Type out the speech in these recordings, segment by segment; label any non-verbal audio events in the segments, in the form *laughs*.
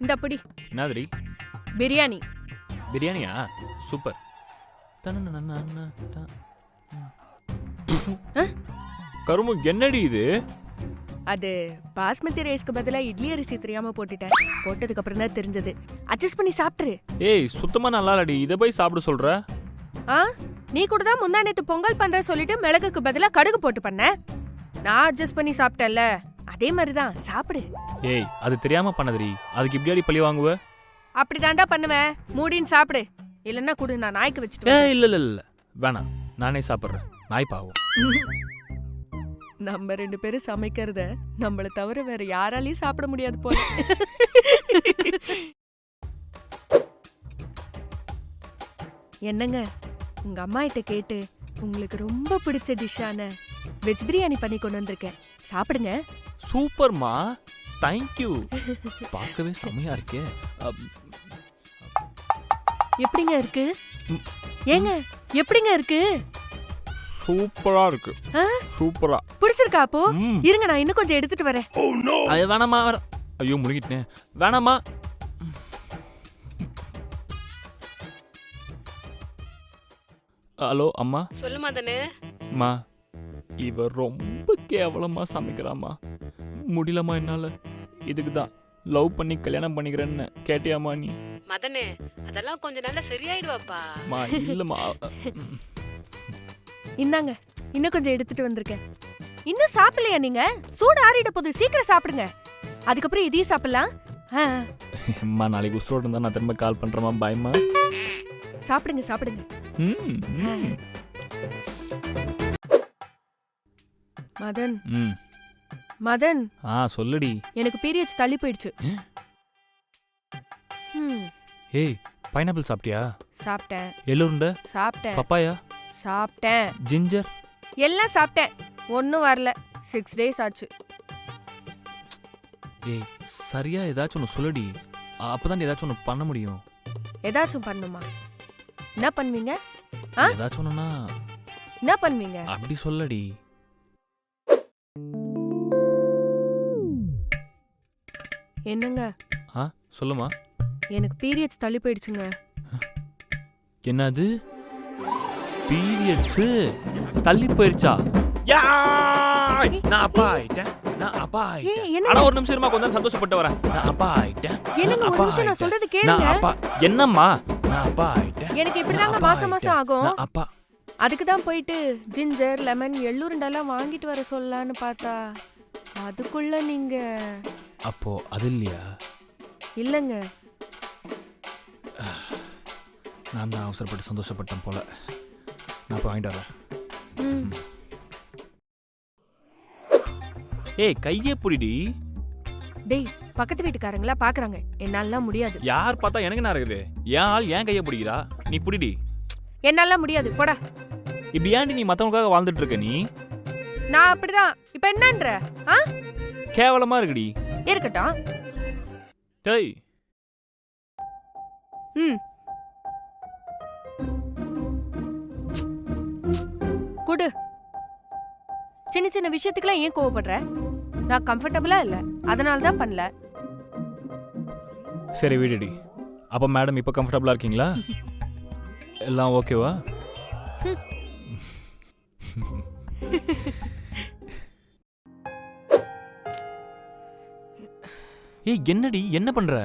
இந்த அப்படி என்னதுடி? பிரியாணி. பிரியாணியா? சூப்பர். கரும்பு என்னடி இது? அது பாஸ்மதி ரைஸ்க்கு பதிலா இட்லி அரிசி தெரியாம போட்டுட்டேன். போட்டதுக்கு அப்புறம் தான் தெரிஞ்சது. அட்ஜஸ்ட் பண்ணி சாப்பிட்டுரு. ஏய் சுத்தமா நல்லா இல்லடி. இதை போய் சாப்பிட சொல்ற? ஆ? நீ கூட தான் முந்தா நேத்து பொங்கல் பண்ற சொல்லிட்டு மிளகுக்கு பதிலா கடுகு போட்டு பண்ண. நான் அட்ஜஸ்ட் பண்ணி சாப்பிட்டேன்ல. அதே மாதிரி தான் சாப்பிடு. ஏய் அது தெரியாம பண்ணதுடி. அதுக்கு இப்படியாடி பழி வாங்குவ? அப்படிதான்டா பண்ணுவேன். மூடின்னு சாப்பிடு. இல்லைன்னா குடு நான் நாய்க்கு வச்சுட்டு ஏ. இல்ல இல்ல இல்ல. வேணாம் நானே சாப்பிட்றேன். நாய் பாவம். *laughs* நம்ம ரெண்டு பேரும் சமைக்கிறத நம்மள தவிர வேற யாராலையும் சாப்பிட முடியாது போல. *laughs* என்னங்க? உங்க அம்மா கிட்ட கேட்டு உங்களுக்கு ரொம்ப பிடிச்ச டிஷ்ஷான வெஜ் பிரியாணி பண்ணி கொண்டு வந்திருக்கேன். சாப்பிடுங்க. சூப்பர்மா தேங்க்யூ பார்க்கவே செமையா இருக்கே. எப்படிங்க இருக்கு. ஏங்க எப்படிங்க இருக்கு? சூப்பரா இருக்கு? சூப்பரா. பிடிச்சிருக்கா அப்போ. இருங்க நான் இன்னும் கொஞ்சம் எடுத்துட்டு வரேன். அது வேணாமா. ஐயோ முழுகிட்டேன். வேணாமா. ஹலோ அம்மா. சொல்லுமா தானே. அம்மா இவ ரொம்ப கேவலமா சமைக்கிறாம்மா. முடியலம்மா என்னால. இதுக்கு தான் லவ் பண்ணி கல்யாணம் பண்ணிக்கிறேன்னு கேட்டியாம்மா நீ? மதனு அதெல்லாம் கொஞ்ச நாள்ல சரியாயிடுவாப்பா. அம்மா இல்லம்மா. ம். இந்தாங்க இன்னும் கொஞ்சம் எடுத்துட்டு வந்திருக்கேன். இன்னும் சாப்பிடலையா நீங்க? சூடு ஆறிட போகுது சீக்கிரம் சாப்பிடுங்க. அதுக்கப்புறம் இதையும் சாப்பிடலாம். ஆ, அம்மா நாளைக்கு உசுரோடு இருந்தா நான் திரும்ப கால் பண்றேம்மா. பாய்மா சாப்பிடுங்க சாப்பிடுங்க. ம் ம். மதன். ம். மதன். ஆ சொல்லுடி. எனக்கு பீரியட்ஸ் தள்ளி போயிடுச்சு. ம், ஏய் பைனாப்பிள் சாப்பிட்டியா? சாப்பிட்டேன். எள்ளுருண்டை? சாப்பிட்டேன். பப்பாயா? சாப்பிட்டேன். ஜிஞ்சர் எல்லாம் சாப்பிட்டேன். ஒன்றும் வரல. சிக்ஸ் டேஸ் ஆச்சு. ஏய் சரியா ஏதாச்சும் ஒன்று சொல்லுடி. அப்பதான் ஏதாச்சும் ஒன்று பண்ண முடியும். ஏதாச்சும் பண்ணுமா? என்ன பண்ணுவீங்க? ஆ? ஏதாச்சும் ஒன்றுனா என்ன பண்ணுவீங்க? அப்படி சொல்லடி. என்னங்க? ஆ சொல்லுமா. எனக்கு பீரியட்ஸ் தள்ளி போயிடுச்சுங்க. என்னது? பீரியட்ஸ் தள்ளி போயிருச்சா யாய்! நான் அப்பா ஆயிட்டேன் நான் அப்பா ஆயிட்டேன் ஏய், என்னங்க? ஆனா ஒரு நிமிஷம் இருமா கொஞ்சம் நேரம் சந்தோஷப்பட்டு வரேன் நான் அப்பா ஆயிட்டேன் என்னங்க ஒரு அப்பா நிமிஷம் நான் ஆயிட்டேன். சொல்றது நான் கேளுங்க. அப்பா என்னம்மா? நான் அப்பா ஆயிட்டேன் எனக்கு நான் இப்படிதாங்க அப்பா மாசம் மாசம் ஆயிட்டேன். ஆகும்? நான் அப்பா. அதுக்கு தான் போயிட்டு ஜிஞ்சர் லெமன் எள்ளுருண்டெல்லாம் வாங்கிட்டு வர சொல்லலான்னு பார்த்தா அதுக்குள்ள நீங்க அப்போ அது இல்லையா? இல்லங்க. நான் தான் அவசரப்பட்டு சந்தோஷப்பட்டேன் போல. நான் இப்போ வாங்கிட்டு வரேன். ஏய் கையே புடிடி. டேய் பக்கத்து வீட்டுக்காரங்களா பாக்குறாங்க. என்னாலலாம் முடியாது. யார் பார்த்தா எனக்கு என்ன இருக்குது? என் ஆள் ஏன் கையை பிடிக்கிறா? நீ புடிடி. என்னாலாம் முடியாது. போடா. இப்படி ஏன்டி நீ மத்தவங்களுக்காக வாழ்ந்துட்டு இருக்க நீ? நான் அப்படிதான். இப்ப என்னன்ற? ஆ? கேவலமா இருக்குடி. இருக்கட்டும். டேய். ம். குடு. சின்ன சின்ன விஷயத்துக்குலாம் ஏன் கோவப்படுற? நான் கம்ஃபர்டபுளா இல்ல. அதனால தான் பண்ணல. சரி விடுடி. அப்போ மேடம் இப்போ கம்ஃபர்டபுளாக இருக்கீங்களா? எல்லாம் ஓகேவா *laughs* ஏய் என்னடி? என்ன பண்ற?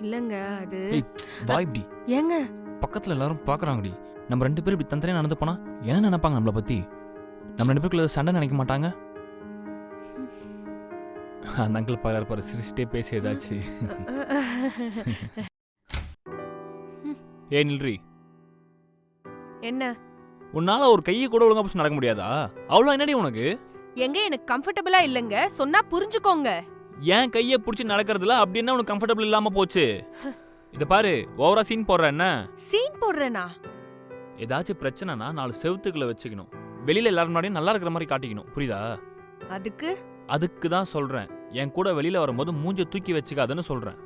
இல்லங்க அது வா இப்படி. ஏங்க? பக்கத்துல எல்லாரும் பாக்குறாங்கடி. நம்ம ரெண்டு பேரும் இப்படி தந்திரையா நடந்து போனா என்ன நினைப்பாங்க நம்மளை பத்தி? நம்ம ரெண்டு பேருக்குள்ள சண்டை நினைக்க மாட்டாங்க? அந்த அங்கிள் பாரு பாரு சிரிச்சிட்டே பேசி ஏதாச்சு. ஏ நில்றி. என்ன? உன்னால ஒரு கையை கூட ஒழுங்கா பிடிச்சு நடக்க முடியாதா? அவ்வளோ என்னடி உனக்கு? எங்க எனக்கு கம்ஃபர்டபுளா இல்லங்க. சொன்னா புரிஞ்சுக்கோங்க. ஏன் கையை பிடிச்சி நடக்கிறதுல அப்படி என்ன உனக்கு கம்ஃபர்டபுள் இல்லாம போச்சு? இத பாரு ஓவரா சீன் போடுற என்ன? சீன் போடுறேனா? ஏதாச்சும் பிரச்சனைனா நாலு செவுத்துக்குள்ள வச்சுக்கணும். வெளியில எல்லாரும் முன்னாடியும் நல்லா இருக்கிற மாதிரி காட்டிக்கணும். புரியுதா? அதுக்கு? அதுக்கு தான் சொல்றேன். என் கூட வெளியில வரும்போது மூஞ்ச தூக்கி வச்சுக்காதுன்னு சொல்றேன்.